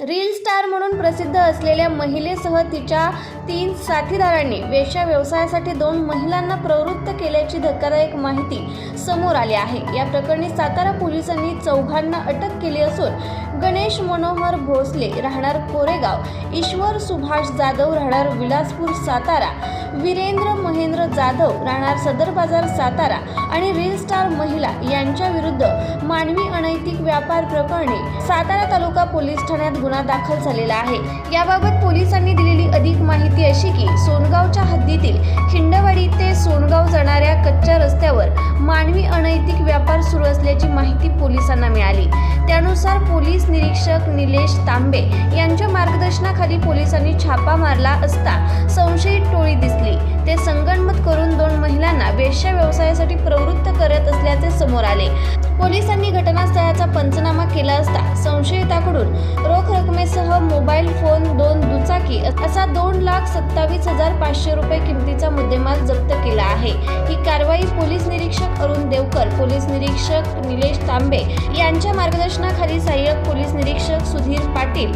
Reel star म्हणून प्रसिद्ध असलेल्या महिलेसह तिच्या तीन साथीदारांनी वेश्या व्यवसायासाठी दोन महिलांना प्रवृत्त केल्याची धक्कादायक माहिती समोर आली आहे. या प्रकरणी सातारा पोलिसांनी चौघांना अटक केली असून गणेश मनोहर भोसले राहणार कोरेगाव ईश्वर सुभाष जाधव राहणार विलासपूर सातारा वीरेंद्र महेंद्र जाधव राहणार सदर बाजार सातारा आणि रील स्टार महिला यांच्या विरुद्ध मानवी अनैतिक व्यापार प्रकरणी सातारा तालुका पोलीस ठाण्यात गुन्हा दाखल झालेला आहे. याबाबत पोलिसांनी दिलेली अधिक माहिती अशी की सोनगावच्या हद्दीतील खिंडवाडी ते सोनगाव जाणाऱ्या कच्च्या रस्त्यावर मानवी अनैतिक व्यापार सुरू असल्याची माहिती पोलिसांना मिळाली. त्यानुसार पोलीस निरीक्षक निलेश तांबे यांच्या मार्गदर्शनाखाली पोलिसांनी छापा मारला असता संशयित टोळी दिसली. ते संगणमत करून दोन महिलांना वेश्या व्यवसायासाठी प्रवृत्त करत असल्याचे समोर आले. पोलिसांनी घटनास्थळाचा पंचनामा केला असता संशयिताकडून रोख रकमेसह मोबाईल फोन दोन दुचाकी असा दोन लाख सत्तावीस हजार पाचशे रुपये किमतीचा मुद्देमाल जप्त केला आहे. ही कारवाई पोलीस निरीक्षक अरुण देवकर पोलीस निरीक्षक निलेश तांबे यांच्या मार्गदर्शनाखाली सहाय्यक पोलीस निरीक्षक सुधीर पाटील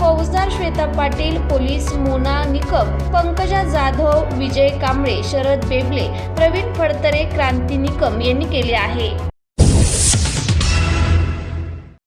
फौजदार श्वेता पाटील पोलीस मोना निकम पंकजा जाधव विजय कांबळे शरद बेबले प्रवीण फडतरे क्रांती निकम यांनी केले आहे.